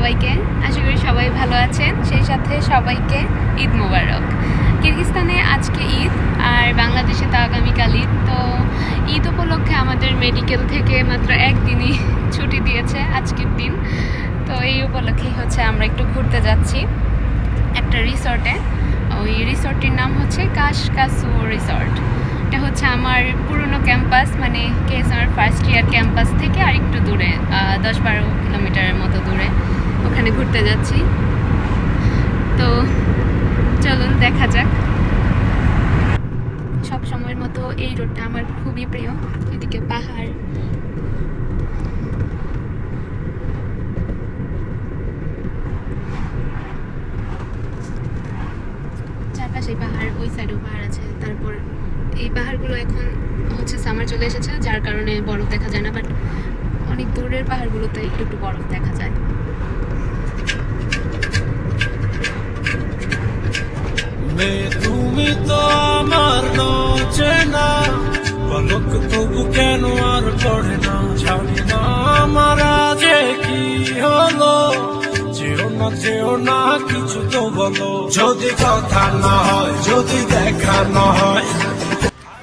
সবাইকে। আশা করি সবাই ভালো আছেন। সেই সাথে সবাইকে ঈদ মোবারক। কিরগিস্তানে আজকে ঈদ, আর বাংলাদেশে তো আগামীকাল ঈদ, তো ঈদ উপলক্ষে আমাদের মেডিকেল থেকে মাত্র একদিনই ছুটি দিয়েছে আজকের দিন। তো এই উপলক্ষেই হচ্ছে আমরা একটু ঘুরতে যাচ্ছি একটা রিসর্টে। ওই রিসর্টটির নাম হচ্ছে কাশ কাসু রিসর্ট। এটা হচ্ছে আমার পুরনো ক্যাম্পাস মানে কেএসআর ফার্স্ট ইয়ার ক্যাম্পাস থেকে আর একটু দূরে দশ বারো কিলোমিটারের মতো দূরে। ওখানে ঘুরতে যাচ্ছি। তো চলুন, দেখা যাক। সব সময়ের মতো এই রোডটা আমার খুবই প্রিয়, এদিকে পাহাড়। চারপাশে পাহাড়, ওই সাইডেও পাহাড় আছে। তারপর এই পাহাড়গুলো এখন হচ্ছে সামার চলে এসেছে, যার কারণে বরফ দেখা যায় না বাট অনেক দূরের পাহাড়গুলোতে একটু একটু বরফ দেখা যায়। পলক তবু কেন আর পড়ে না? জানি না আমার যে কি হলো। যেও না যেও না, কিছু তো বলো। যদি কথা না হয়, যদি দেখা না হয়।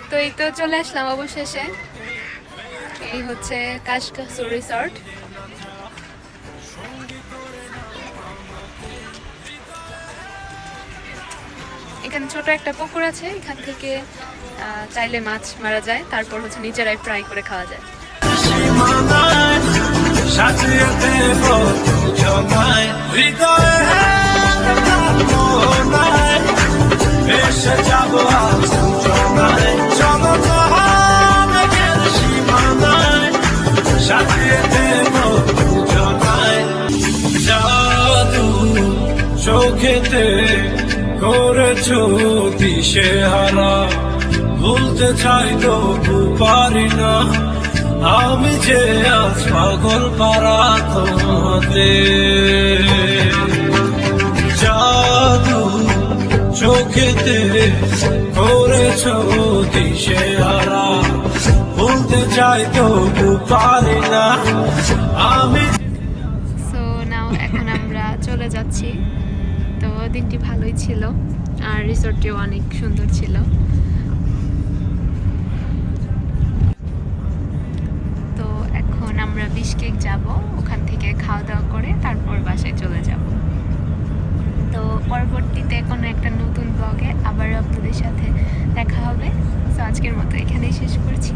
তো এই তো চলে আসলাম অবশেষে। এই হচ্ছে কাশকাসু রিসর্ট এখানে ছোট একটা পুকুর আছে, এখান থেকে চাইলে মাছ মারা যায়, তারপর হচ্ছে নিজেরাই ফ্রাই করে খাওয়া যায়। চোখেতে করেছ দিশে হারা, ভুলতে চাই তবু পারি না। আমি যে আজ পাগল পারা তোমাতে। জাদু চোখেতে করেছ দিশে হারা, ভুলতে চাই তবু পারি না। আমি এখন আমরা চলে যাচ্ছি। তো দিনটি ভালোই ছিল আর রিসোর্টটিও অনেক সুন্দর ছিল। তো এখন আমরা বিশকেক যাব, ওখান থেকে খাওয়া দাওয়া করে তারপর বাসায় চলে যাব। তো পরবর্তীতে কোনো একটা নতুন ব্লগে আবার আপনাদের সাথে দেখা হবে। তো আজকের মতো এখানেই শেষ করছি।